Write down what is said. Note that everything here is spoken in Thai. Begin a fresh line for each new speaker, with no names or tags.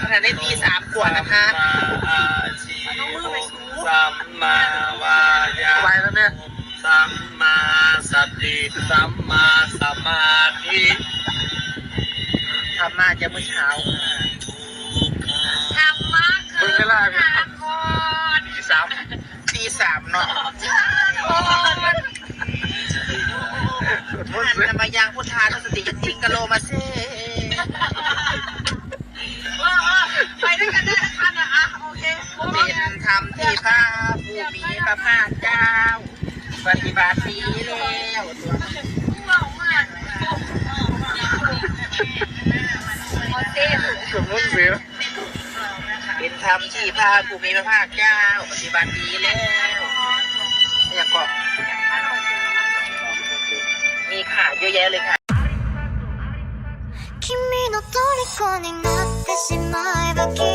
ขณะได้ตีสามกว่านะคะ
สัมมาวายา
ไปแล้วเนี่ย
สัมมาสติสัมมาสมาธิ
ทำมาจะเมื่อเช้า
ทำมากคือ
มึงไม่ล่าพี่
ทำก่อน
ตีสามตีสามเนาะ
ก่อน
หันมายังพุทธานุสติยติงกะโลมาเซ
เคโอเค
เป็นธรรมที่พระผู้มีพระภาคเจ้า ปฏิบัติดีแล้วตัว
ว่าว่าโอเค
สมมติเสียเป็นธรรมที่พระผู้มีพระภาคเจ้า ปฏิบัติดีแล้วเนี่ยก็มีขาเยอะแยะเลยค่ะ
君の虜になってしまえばき